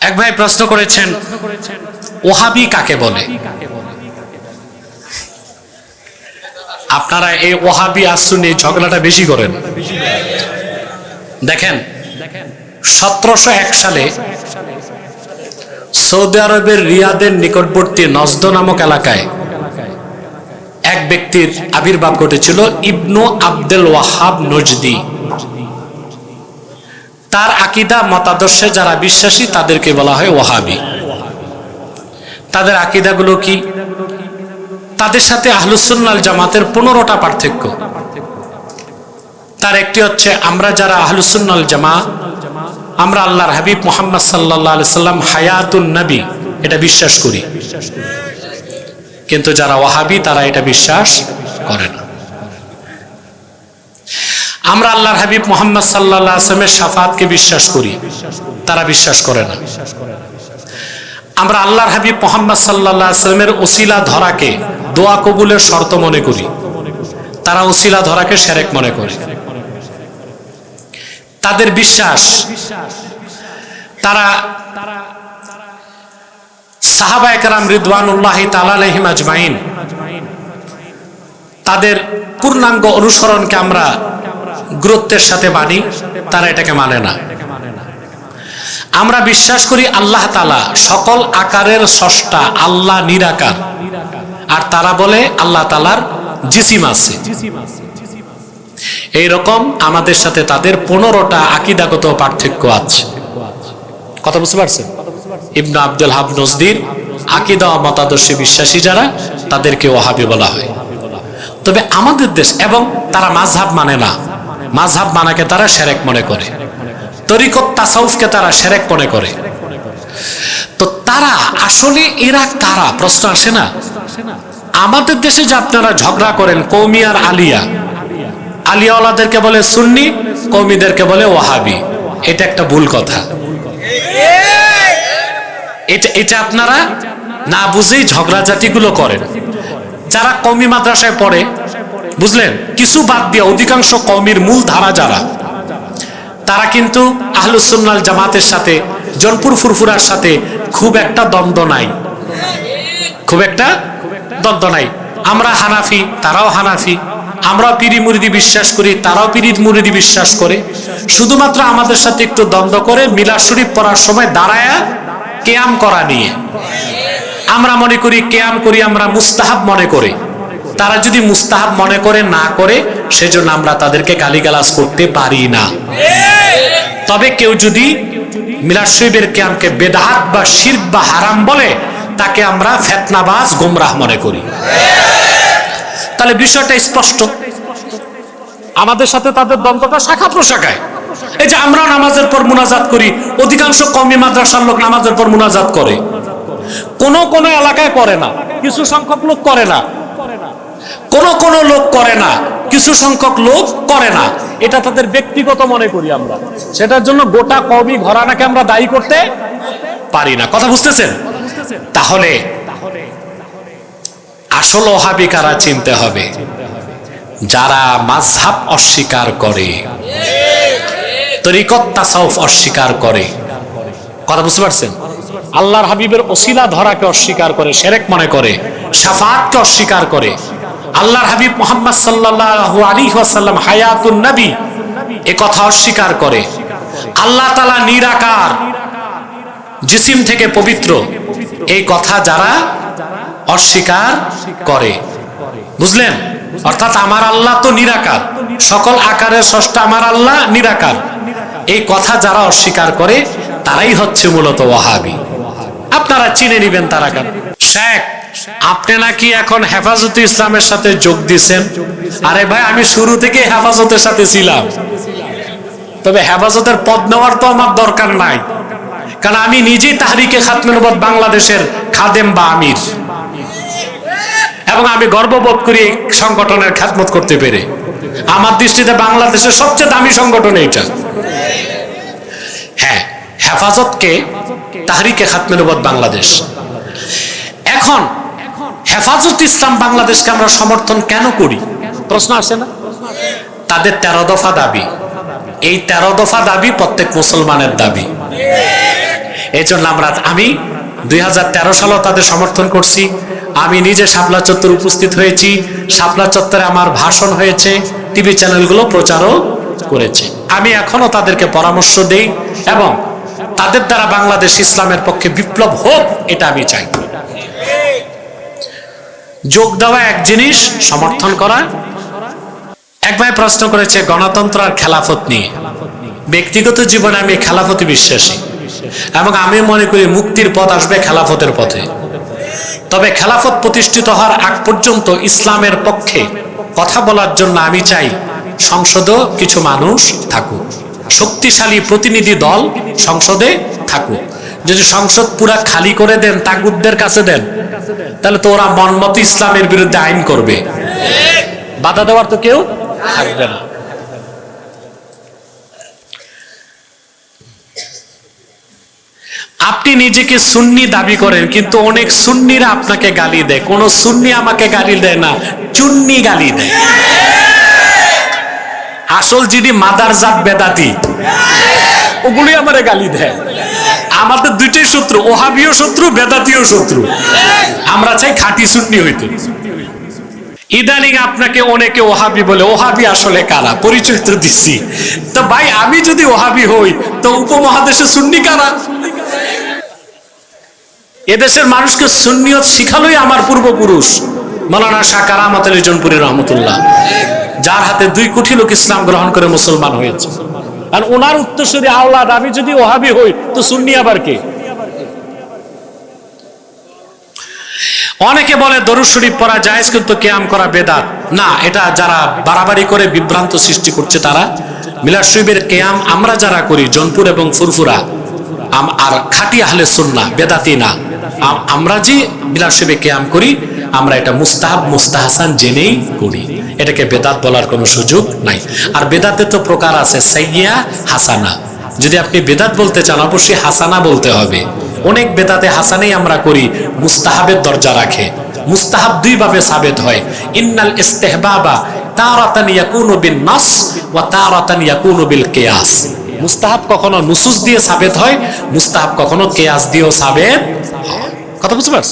এক ভাই প্রশ্ন করেছেন, ওহাবি কাকে বলে? আপনারা এই ওহাবি আসুন ঝগড়াটা বেশি করেন। দেখেন, সতেরোশো এক সালে সৌদি আরবের রিয়াদের নিকটবর্তী নজদ নামক এলাকায় এক ব্যক্তির আবির্ভাব ঘটেছিল, ইবনু আব্দুল ওয়াহাব নজদি। তার আকিদা, মতাদর্শে যারা বিশ্বাসী, তাদেরকে বলা হয় ওহাবি তাদের আকিদাগুলো কি? তাদের সাথে আহলুসুন্নাল জামাতের পনেরোটা পার্থক্য। তার একটি হচ্ছে, আমরা যারা আহলুসুন্নাল জামা আমরা আল্লাহর হাবিব মোহাম্মদ সাল্লাহ সাল্লাম হায়াতুন নবী, এটা বিশ্বাস করি। কিন্তু যারা ওয়াহাবি, তারা এটা বিশ্বাস করে না। আমরা আল্লাহর হাবিব মোহাম্মদ সাল্লাহ আসলামের সাফাতকে বিশ্বাস করি। তারা বিশ্বাস করে না। আমরা আল্লাহর হাবিব মোহাম্মদ সাল্লাহ আসলামের ওসিলা ধরাকে দোয়া কবুলের শর্ত মনে করি। তারা ওসিলা ধরাকে সেরেক মনে করে। তাদের বিশ্বাস, তারা সাহাবা একরাম রিদওয়ানুল্লাহ আজমাইন, তাদের পূর্ণাঙ্গ অনুসরণকে আমরা গুরুত্বের সাথে মানি তারা এটাকে মানে না। আমরা বিশ্বাস করি আল্লাহ তালা সকল আকারের স্রষ্টা, আল্লাহ নিরাকার। আর তারা বলে আল্লাহ তালার জিসিম আছে। এইরকম আমাদের সাথে তাদের পনেরোটা আকিদাগত পার্থক্য আছে। কথা বুঝতে পারছেন? ইবনা আব্দুল হাব নজদির আকিদা মতাদর্শে বিশ্বাসী যারা, তাদেরকে ওহাবি বলা হয়। তবে আমাদের দেশ এবং তারা মাঝহাব মানে না। মাঝহাব মানাকে তারা সেরেক মনে করে। তরিকত তাসাউফকে তারা সেরেক মনে করে। তো তারা, আসলে এরা কারা? প্রশ্ন আসে না? আমাদের দেশে যে আপনারা ঝগড়া করেন কৌমি আর আলিয়া, আলিয়াওয়ালাদেরকে বলে সুন্নি কৌমিদেরকে বলে ওয়াহাবি। এটা একটা ভুল কথা। এটা এটা আপনারা না বুঝেই ঝগড়াঝাটিগুলো করেন। যারা কৌমি মাদ্রাসায় পড়ে বুঝলেন? কিছু বাদ দিয়ে অধিকাংশ কৌমির মূল ধারা যারা, তারা কিন্তু আহলুসুন্নাল জামাতের সাথে, জনপুর ফুরফুরার সাথে খুব একটা দ্বন্দ্ব নাই। খুব একটা দ্বন্দ্ব নাই। আমরা হানাফি, তারাও হানাফি। আমরাও পিরি মুরিদি বিশ্বাস করি, তারাও পিরিত মুরিদি বিশ্বাস করে। শুধুমাত্র আমাদের সাথে একটু দ্বন্দ্ব করে মিলা শরীফ পড়ার সময় দাঁড়ায়া কেয়াম করা নিয়ে। আমরা মনে করি, কেয়াম করি আমরা মুস্তাহাব মনে করে। তারা যদি মুস্তাহাব মনে করে, না করে, সেজন্য আমরা তাদেরকে গালিগালাজ করতে পারি না। তবে কেউ যদি মিলাদ শরীফের কেয়ামকে বেদাহাত বা শির বা হারাম বলে, তাকে আমরা ফেতনাবাজ, গোমরাহ মনে করি। তাহলে বিষয়টা স্পষ্ট। আমাদের সাথে তাদের দ্বন্দ্বটা শাখা প্রশাখায়। এই যে আমরা নামাজের পর মুনাজাত করি, অধিকাংশ কমি মাদ্রাসার লোক নামাজের পর মুনাজাত করে। কোন কোন এলাকায় করে না, কিছু সংখ্যক লোক করে না। কোন কোন লোক করে না, কিছু সংখ্যক লোক করে না। এটা তাদের ব্যক্তিগত মনে করি আমরা। সেটার জন্য গোটা কবি ঘরানাকে আমরা দায়ী করতে পারি না। কথা বুঝতেছেন? তাহলে আসল ওহাবি কারা চিনতে হবে। যারা মাঝহাব অস্বীকার করে, তরিকত তাসাউফ অস্বীকার করে। কথা বুঝতে পারছেন? আল্লাহর হাবিবের ওসিলা ধরাকে অস্বীকার করে, সেরেক মনে করে সাফাতকে অস্বীকার করে। আল্লাহর হাবিব মোহাম্মদ সাল্লাল্লাহু আলী ওয়াসাল্লাম হায়াতুন নবী এ কথা অস্বীকার করে। আল্লাহ তাআলা নিরাকার, জিসিম থেকে পবিত্র এই কথা যারা অস্বীকার করে। বুঝলেন? অর্থাৎ আমার আল্লাহ তো নিরাকার, সকল আকারের ষষ্ঠ আমার আল্লাহ নিরাকার। এই কথা যারা অস্বীকার করে, তারাই হচ্ছে মূলত ওয়াহাবি। আপনারা চিনে নিবেন তারা কার শেখ আপনি নাকি এখন হেফাজতে ইসলামের সাথে যোগ দিছেন? আরে ভাই, আমি শুরু থেকে হেফাজতের সাথে ছিলাম। তবে হেফাজতের পদ নেওয়ার তো আমার দরকার নাই। কারণ আমি নিজেই তাহারিকে খাতমেনবাদ বাংলাদেশের খাদেম বা আমির। এবং আমি গর্ববোধ করি সংগঠনের খ্যাতমত করতে পেরে। আমার দৃষ্টিতে বাংলাদেশের সবচেয়ে দামি সংগঠন এইটা। হ্যাঁ হেফাজতকে তাহারিকে খাতমেনবাদ বাংলাদেশ। এখন হেফাজত ইসলাম বাংলাদেশকে আমরা সমর্থন কেন করি? প্রশ্ন আসে না। তাদের তেরো দফা দাবি। এই তেরো দফা দাবি প্রত্যেক মুসলমানের দাবি। এই জন্য আমরা আমি দুই সালেও তাদের সমর্থন করছি। আমি নিজে শাপলা চত্বর উপস্থিত হয়েছি। শাপলা চত্বরে আমার ভাষণ হয়েছে। টিভি চ্যানেলগুলো প্রচারও করেছে। আমি এখনও তাদেরকে পরামর্শ দেই এবং তাদের দ্বারা বাংলাদেশ ইসলামের পক্ষে বিপ্লব হোক, এটা আমি চাই। যোগ দেওয়া এক জিনিস, সমর্থন করা। এক ভাই প্রশ্ন করেছে, গণতন্ত্র আর খেলাফত নিয়ে। ব্যক্তিগত জীবনে আমি খেলাফতে বিশ্বাসী। এবং আমি মনে করি মুক্তির পথ আসবে খেলাফতের পথে। তবে খেলাফত প্রতিষ্ঠিত হওয়ার আগ পর্যন্ত ইসলামের পক্ষে কথা বলার জন্য আমি চাই, সংসদেও কিছু মানুষ থাকুক। শক্তিশালী প্রতিনিধি দল সংসদে থাকুক। যদি সংসদ পুরা খালি করে দেন তাগুদদের কাছে দেন, তাহলে তো ওরা মনমত ইসলামের বিরুদ্ধে আইন করবে। বাধা দেওয়ার তো কেউ থাকবে না। আপনি নিজেকে সুন্নি দাবি করেন, কিন্তু অনেক সুন্নিরা আপনাকে গালি দেয়। কোন সুন্নি আমাকে গালি দেয় না, চুন্নি গালি দেয়। আসল যিনি মাদার জাত বেদাতি, ওগুলি আমারে গালি দেয়। আমাদের দুইটাই শত্রু, ওহাবিও শত্রু, বেদাতিও শত্রু। আমরা চাই খাঁটি সুন্নি হইতে। ইদানিং আপনাকে অনেকে ওহাবি বলে, ওহাবি আসলে কারা? পরিচয় তো দিচ্ছি। তো ভাই, আমি যদি ওহাবি হই, তো উপমহাদেশে সুন্নি কারা? এদেশের মানুষকে সুন্নিয়ত শিখালোই আমার পূর্বপুরুষ, মৌলানা শাহ কারামত জনপুরি রহমতুল্লাহ। যার হাতে দুই কোটি লোক ইসলাম গ্রহণ করে মুসলমান হয়েছে। আর ওনার উত্তরসূরি আওলাদ আমি যদি ওহাবি হই, তো সুন্নি আবার কে? অনেকে বলে দরুদ শরীফ পড়া জায়েজ, কিন্তু কেয়াম করা বেদাত। না, এটা যারা বাড়াবাড়ি করে বিভ্রান্ত সৃষ্টি করছে তারা। মিলাদ শরীফের কেয়াম আমরা যারা করি, জনপুর এবং ফুরফুরা আর খাটি আহলে সুন্না, বেদাতি না। আম- আমরা যে মিলাদ শরীফে কেয়াম করি, আমরা এটা মুস্তাহাব, মুস্তাহাসান জেনেই করি। এটাকে বেদাত বলার কোনো সুযোগ নাই। আর বেদাতে তো প্রকার আছে সাইয়া হাসানা। যদি আপনি বেদাত বলতে চান, অবশ্যই হাসানা বলতে হবে। অনেক বেদাতে হাসানেই আমরা করি, মুস্তাহাবের দরজা রাখে। মুস্তাহাব দুই ভাবে সাবেত হয়। ইন্নাল ইস্তেহবাবা তারাতান ইয়াকুনু বিন নাস ওয়া তারাতান ইয়াকুনু বিল কিয়াস। মুস্তাহাব কখনো নুসুস দিয়ে সাবেত হয়, মুস্তাহাব কখনো কেয়াস দিয়েও সাবেত কথা বুঝতে পারছ